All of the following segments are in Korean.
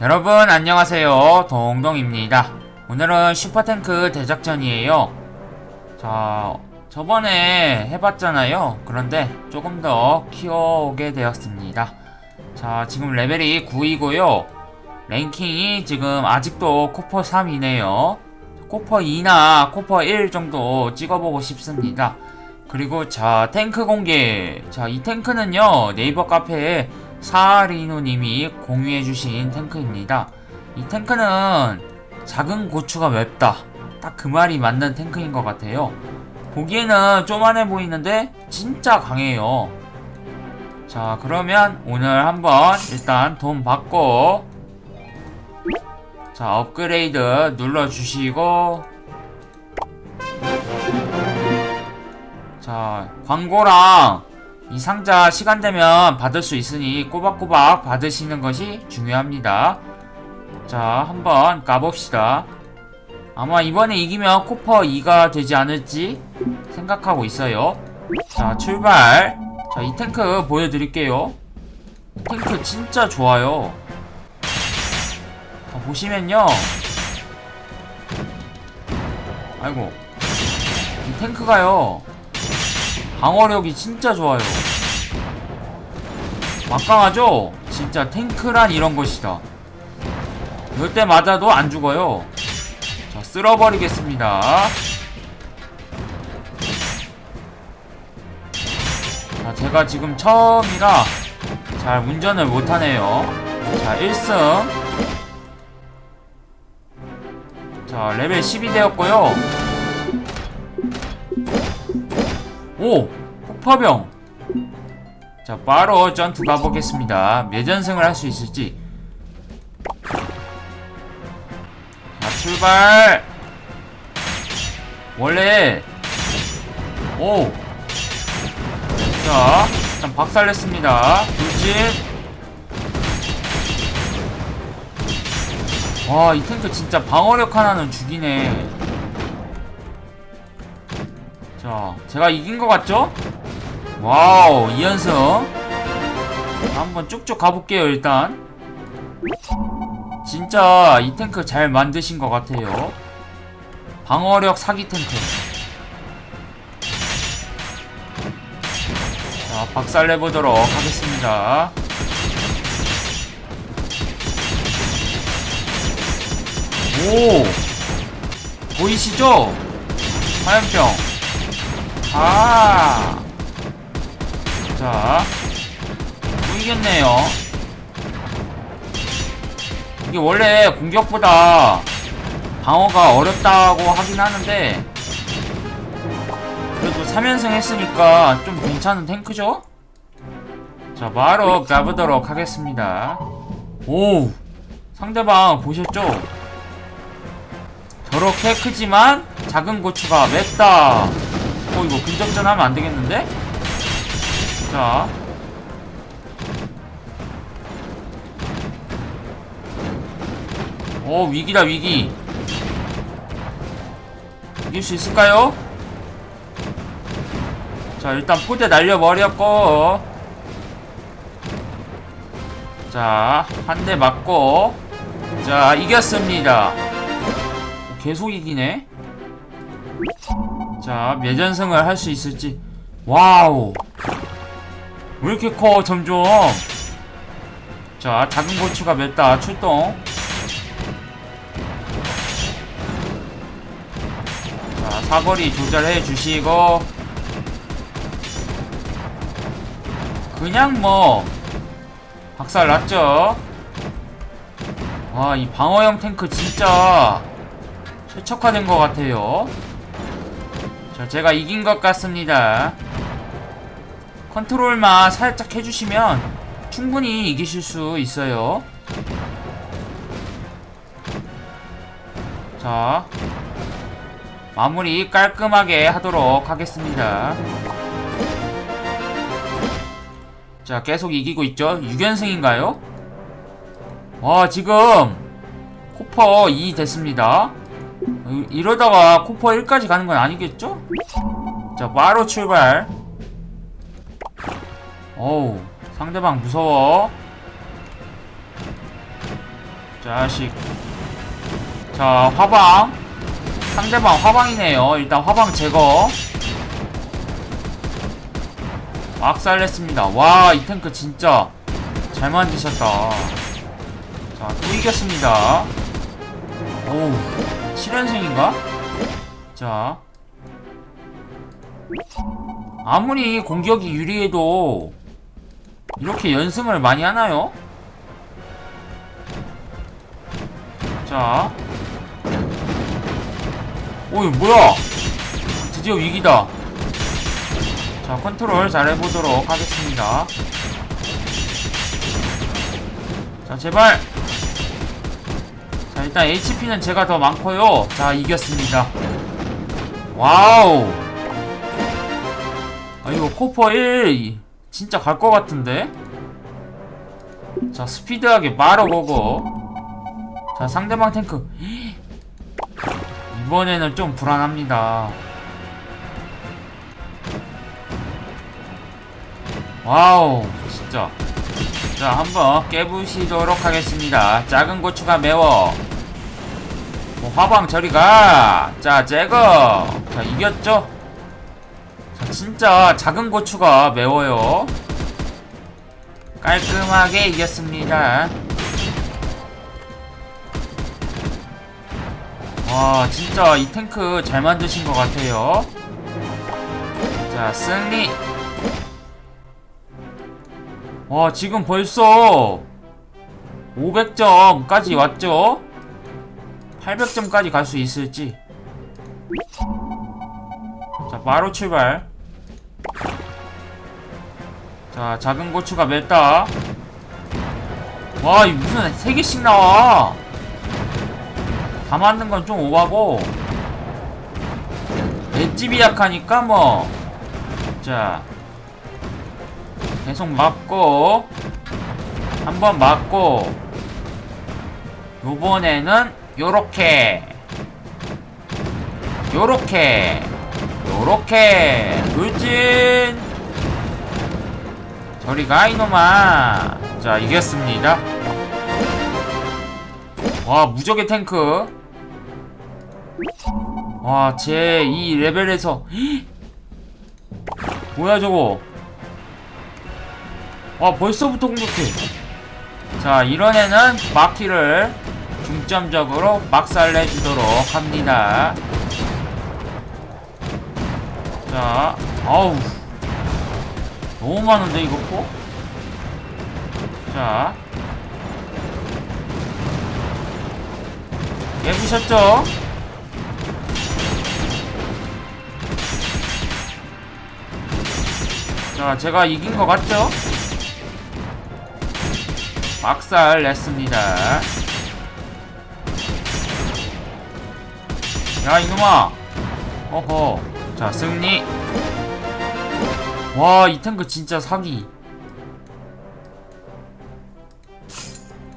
여러분 안녕하세요. 동동입니다. 오늘은 슈퍼탱크 대작전이에요. 자 저번에 해봤잖아요. 그런데 조금 더 키워오게 되었습니다. 자 지금 레벨이 9이고요. 랭킹이 지금 아직도 코퍼 3이네요. 코퍼 2나 코퍼 1 정도 찍어보고 싶습니다. 그리고 자 탱크 공개. 자 이 탱크는요 네이버 카페에 사리노님이 공유해주신 탱크입니다. 이 탱크는 작은 고추가 맵다. 딱 그 말이 맞는 탱크인 것 같아요. 보기에는 쪼만해 보이는데 진짜 강해요. 자 그러면 오늘 한번 일단 돈 받고 자 업그레이드 눌러주시고 자 광고랑 이 상자 시간 되면 받을 수 있으니 꼬박꼬박 받으시는 것이 중요합니다. 자 한번 까봅시다. 아마 이번에 이기면 코퍼 2가 되지 않을지 생각하고 있어요. 자 출발. 자 이 탱크 보여드릴게요. 탱크 진짜 좋아요. 자, 보시면요. 아이고 이 탱크가요 방어력이 진짜 좋아요. 막강하죠? 진짜 탱크란 이런 것이다. 이럴 때 맞아도 안 죽어요. 자 쓸어버리겠습니다. 자 제가 지금 처음이라 잘 운전을 못하네요. 자 1승. 자 레벨 10이 되었고요 오! 폭파병. 자 바로 전투 가보겠습니다. 몇 연승을 할 수 있을지. 자 출발! 원래 오! 자 일단 박살냈습니다. 돌진 와 이 탱크 진짜 방어력 하나는 죽이네 자, 제가 이긴 것 같죠? 와우, 2연승. 한번 쭉쭉 가볼게요, 일단. 진짜 이 탱크 잘 만드신 것 같아요. 방어력 사기 탱크. 자, 박살내보도록 하겠습니다. 오! 보이시죠? 화염병. 아. 자. 보이겠네요. 이게 원래 공격보다 방어가 어렵다고 하긴 하는데 그래도 3연승 했으니까 좀 괜찮은 탱크죠? 자, 바로 가보도록 하겠습니다. 오! 상대방 보셨죠? 저렇게 크지만 작은 고추가 맵다. 어 이거 근접전 하면 안 되겠는데? 자. 오 위기다 위기. 이길 수 있을까요? 자 일단 포대 날려버렸고 자 한 대 맞고 자 이겼습니다 계속 이기네 자, 몇 연승을 할 수 있을지. 와우. 왜 이렇게 커, 점점. 자, 작은 고추가 맵다. 출동. 자, 사거리 조절해 주시고. 그냥 뭐, 박살 났죠? 와, 이 방어형 탱크 진짜 최적화된 것 같아요. 자, 제가 이긴 것 같습니다. 컨트롤만 살짝 해주시면 충분히 이기실 수 있어요. 자, 마무리 깔끔하게 하도록 하겠습니다. 자, 계속 이기고 있죠? 6연승인가요? 와, 지금 코퍼 2 됐습니다. 이- 이러다가 코퍼 1까지 가는 건 아니겠죠? 자 바로 출발 어우 상대방 무서워 자식. 자, 화방. 상대방 화방이네요. 일단 화방 제거. 막살냈습니다. 와, 이 탱크 진짜 잘 만드셨다. 자, 또 이겼습니다. 오우, 7연승인가? 자. 아무리 공격이 유리해도 이렇게 연승을 많이 하나요? 자. 오이 뭐야? 드디어 위기다. 자, 컨트롤 잘 해보도록 하겠습니다. 자, 제발. 자, 일단 HP는 제가 더 많고요. 자, 이겼습니다. 와우. 아, 이거 코퍼 1 진짜 갈 것 같은데? 자, 스피드하게 말아보고. 자, 상대방 탱크. 이번에는 좀 불안합니다. 와우, 진짜. 자, 한번 깨부시도록 하겠습니다. 작은 고추가 매워. 뭐, 화방 저리가. 자, 제거. 자, 이겼죠? 자, 진짜 작은 고추가 매워요. 깔끔하게 이겼습니다. 와, 진짜 이 탱크 잘 만드신 것 같아요. 자, 승리. 와, 지금 벌써 500점까지 왔죠? 800점까지 갈 수 있을지. 자, 바로 출발. 자, 작은 고추가 맵다. 와, 이 무슨 3개씩 나와. 다 맞는 건 좀 오바고. 맷집이 약하니까 뭐. 자. 계속 맞고. 한 번 맞고. 요번에는 요렇게. 요렇게. 요렇게. 돌진. 저리가 이놈아. 자, 이겼습니다. 와, 무적의 탱크. 와, 제 이 레벨에서. 뭐야, 저거. 와, 벌써부터 공격해. 자, 이런 애는 마키를 중점적으로 막살 내주도록 합니다. 자, 아우. 너무 많은데, 이거 코? 자. 깨부셨죠? 자, 제가 이긴 것 같죠? 막살 냈습니다. 야, 이놈아! 어허. 자, 승리! 와, 이 탱크 진짜 사기.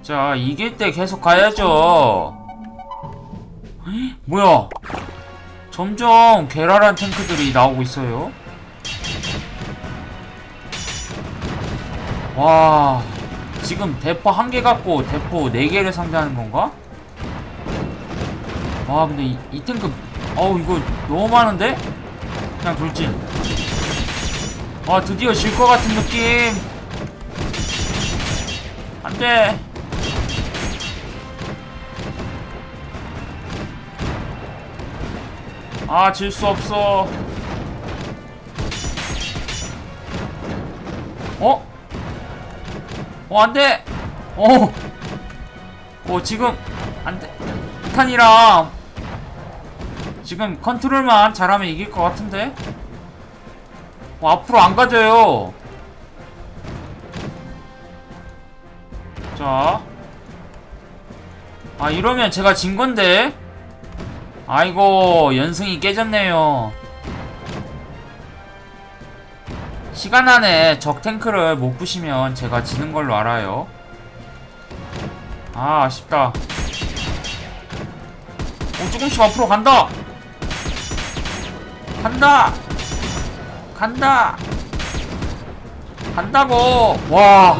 자, 이길 때 계속 가야죠. 헉, 뭐야? 점점 괴랄한 탱크들이 나오고 있어요. 와, 지금 대포 한 개 갖고 대포 네 개를 상대하는 건가? 와, 근데 이, 이 탱크, 어우, 이거 너무 많은데? 그냥 돌진. 와, 드디어 질 것 같은 느낌. 안 돼. 아, 질 수 없어. 어? 어, 안 돼! 어! 어, 지금, 안 돼. 탄이랑, 지금 컨트롤만 잘하면 이길 것 같은데? 어, 앞으로 안 가져요. 자. 아, 이러면 제가 진 건데? 아이고, 연승이 깨졌네요. 시간 안에 적 탱크를 못 부시면 제가 지는 걸로 알아요. 아, 아쉽다. 조금씩 앞으로 간다. 간다. 간다. 간다고. 와와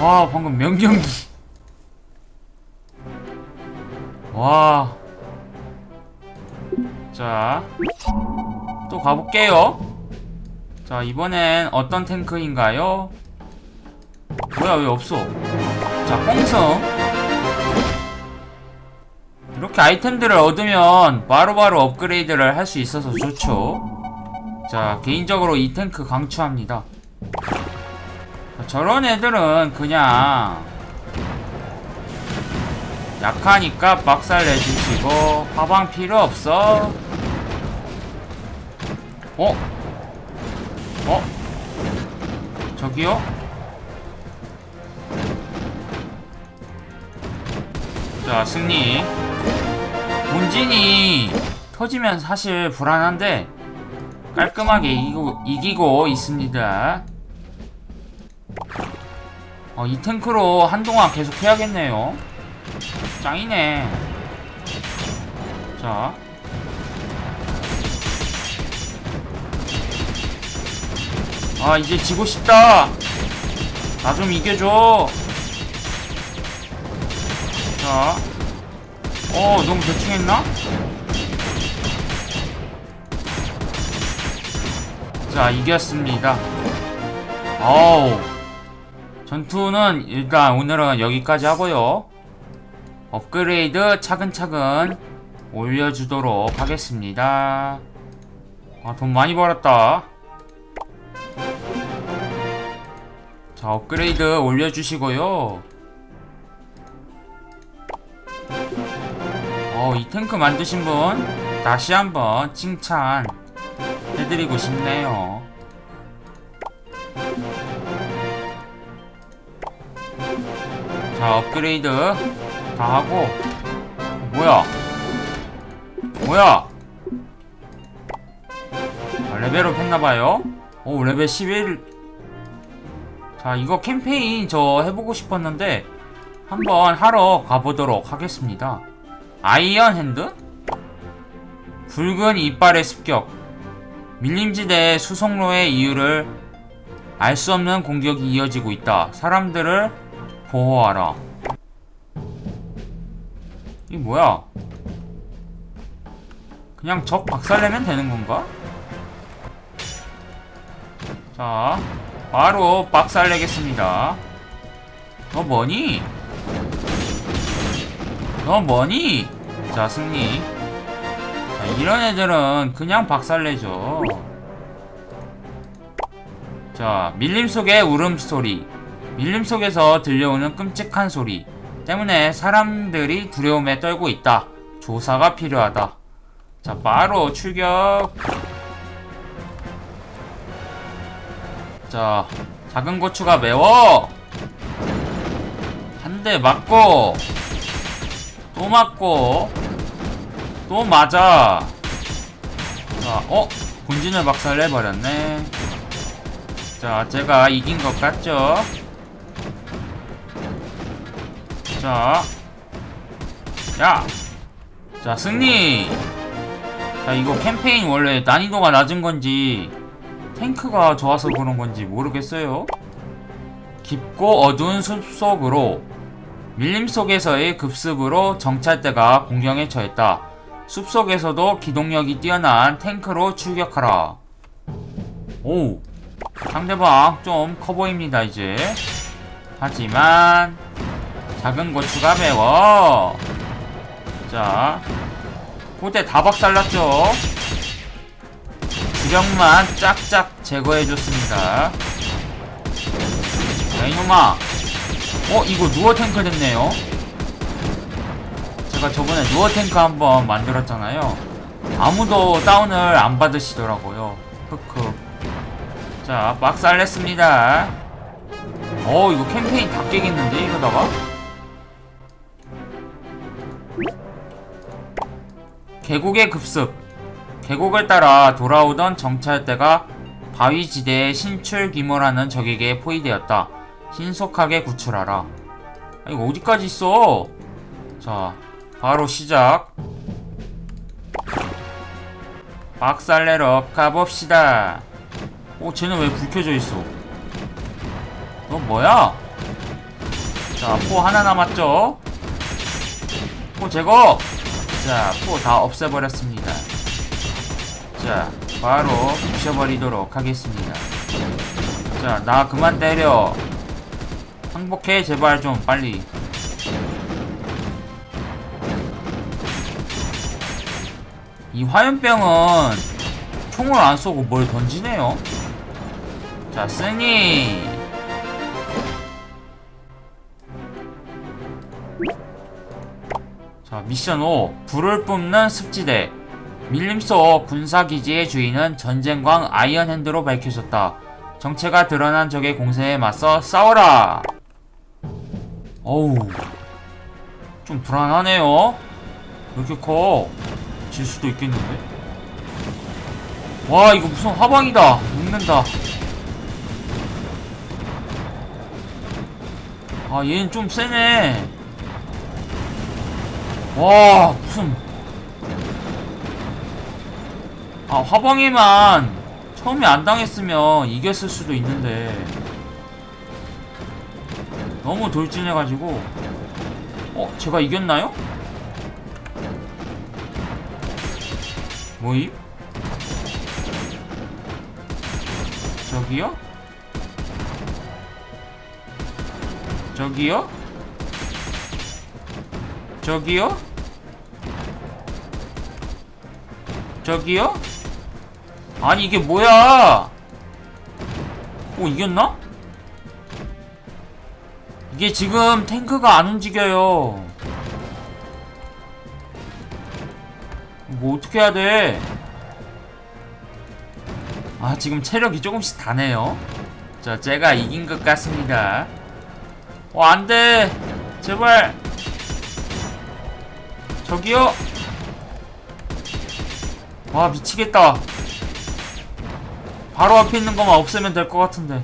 와, 방금 명경기. 와자또 가볼게요. 자 이번엔 어떤 탱크인가요? 뭐야 왜 없어? 자 뽕성. 이렇게 아이템들을 얻으면 바로바로 업그레이드를 할 수 있어서 좋죠. 자, 개인적으로 이 탱크 강추합니다. 자, 저런 애들은 그냥 약하니까 박살 내주시고 화방 필요 없어. 어? 어? 저기요? 자, 승리. 본진이 터지면 사실 불안한데 깔끔하게 이기고, 이기고 있습니다. 어, 이 탱크로 한동안 계속 해야겠네요. 짱이네. 자. 아, 이제 지고 싶다. 나 좀 이겨줘. 자. 어, 너무 대충 했나? 자, 이겼습니다. 어우. 전투는 일단 오늘은 여기까지 하고요. 업그레이드 차근차근 올려주도록 하겠습니다. 아, 돈 많이 벌었다. 자, 업그레이드 올려주시고요. 어, 이 탱크 만드신 분 다시 한번 칭찬 해드리고 싶네요. 자, 업그레이드 다 하고 뭐야? 뭐야? 아, 레벨업 했나봐요. 오, 레벨 11. 자, 이거 캠페인 저 해보고 싶었는데 한번 하러 가보도록 하겠습니다. 아이언 핸드? 붉은 이빨의 습격. 밀림지대 수송로의 이유를 알 수 없는 공격이 이어지고 있다. 사람들을 보호하라. 이게 뭐야? 그냥 적 박살내면 되는 건가? 자, 바로 박살내겠습니다. 너 뭐니? 너 뭐니? 자, 승리. 자, 이런 애들은 그냥 박살내죠. 자, 밀림 속의 울음소리. 밀림 속에서 들려오는 끔찍한 소리. 때문에 사람들이 두려움에 떨고 있다. 조사가 필요하다. 자, 바로 출격. 자, 작은 고추가 매워. 한 대 맞고, 또 맞고, 또 맞아. 자, 어? 본진을 박살내버렸네. 자, 제가 이긴 것 같죠? 자, 야, 자 승리. 자 이거 캠페인 원래 난이도가 낮은 건지 탱크가 좋아서 그런 건지 모르겠어요. 깊고 어두운 숲속으로 밀림 속에서의 급습으로 정찰대가 공격에 처했다. 숲속에서도 기동력이 뛰어난 탱크로 출격하라. 오, 상대방 좀 커 보입니다 이제. 하지만 작은 고추가 매워. 자, 고대 다 박살났죠? 주력만 짝짝 제거해줬습니다. 자, 이놈아. 어, 이거 누어 탱크 됐네요. 제가 저번에 누어 탱크 한번 만들었잖아요. 아무도 다운을 안 받으시더라고요. 흑흑. 자, 박살냈습니다. 어, 이거 캠페인 다 깨겠는데, 이러다가? 계곡의 급습. 계곡을 따라 돌아오던 정찰대가 바위지대에 신출 귀몰하는 적에게 포위되었다. 신속하게 구출하라. 아, 이거 어디까지 있어? 자, 바로 시작. 박살내러 가봅시다. 오, 쟤는 왜 불 켜져 있어? 너 뭐야? 자, 포 하나 남았죠? 포 제거! 자, 포 다 없애버렸습니다. 자, 바로 부셔버리도록 하겠습니다. 자, 나 그만 때려. 항복해, 제발 좀 빨리. 이 화염병은 총을 안 쏘고 뭘 던지네요. 자, 쓰니. 자, 미션 5. 불을 뿜는 습지대. 밀림소 군사기지의 주인은 전쟁광 아이언핸드로 밝혀졌다. 정체가 드러난 적의 공세에 맞서 싸워라! 어우. 좀 불안하네요. 왜 이렇게 커? 질 수도 있겠는데? 와, 이거 무슨 화방이다. 녹는다. 아, 얘는 좀 세네. 와, 무슨. 아, 화방에만 처음에 안 당했으면 이겼을 수도 있는데. 너무 돌진해가지고. 어, 제가 이겼나요? 뭐임? 저기요? 저기요? 저기요? 저기요? 아니 이게 뭐야? 오 이겼나? 이게 지금 탱크가 안 움직여요. 뭐 어떻게 해야 돼? 아 지금 체력이 조금씩 다네요. 자 제가 이긴 것 같습니다. 어 안돼 제발 저기요 와 미치겠다 바로 앞에 있는 것만 없애면 될 것 같은데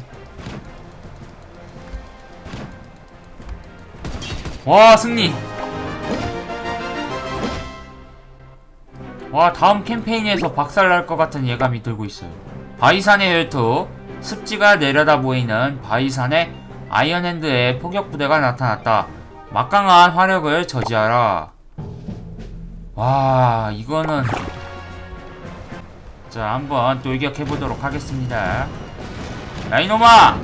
와 승리. 와 다음 캠페인에서 박살날 것 같은 예감이 들고 있어요. 바이산의 혈투 습지가 내려다 보이는 바이산의 아이언핸드의 포격부대가 나타났다. 막강한 화력을 저지하라. 와 이거는 자 한번 돌격해보도록 하겠습니다. 야 이놈아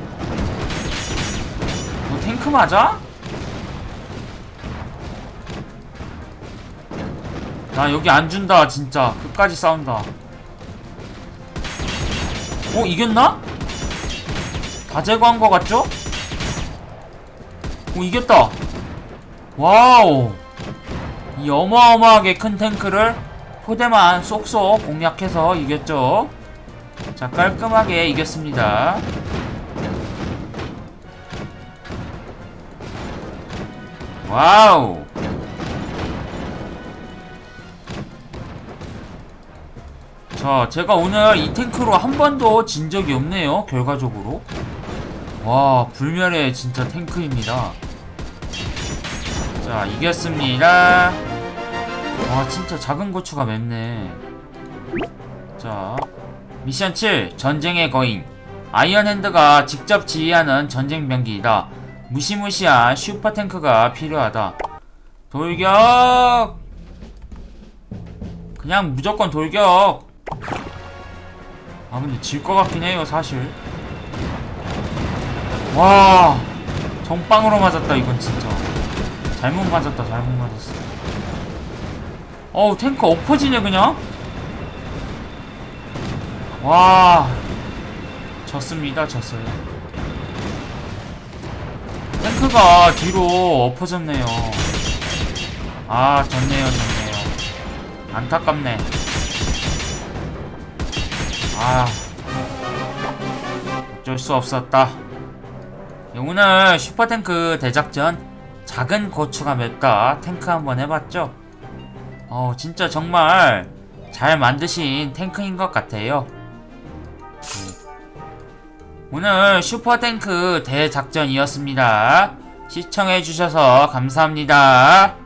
너 탱크 맞아? 나 여기 안 준다 진짜. 끝까지 싸운다. 어 이겼나? 다 제거한 거 같죠? 오 이겼다. 와우. 이 어마어마하게 큰 탱크를 포대만 쏙쏙 공략해서 이겼죠. 자 깔끔하게 이겼습니다. 와우 자 제가 오늘 이 탱크로 한 번도 진 적이 없네요 결과적으로. 와 불멸의 진짜 탱크입니다. 자 이겼습니다. 와 진짜 작은 고추가 맵네. 자 미션 7 전쟁의 거인. 아이언핸드가 직접 지휘하는 전쟁 병기이다. 무시무시한 슈퍼탱크가 필요하다. 돌격! 그냥 무조건 돌격 아 근데 질 것 같긴 해요 사실. 와 정빵으로 맞았다 이건 진짜. 잘못 맞았다 잘못 맞았어. 어우 탱크 엎어지네 그냥? 와 졌습니다 졌어요. 탱크가 뒤로 엎어졌네요. 아 졌네요 졌네요. 안타깝네 아. 어쩔 수 없었다. 오늘 슈퍼탱크 대작전? 작은 고추가 맵다. 탱크 한번 해봤죠? 어 진짜 정말 잘 만드신 탱크인 것 같아요. 네. 오늘 슈퍼탱크 대작전이었습니다. 시청해주셔서 감사합니다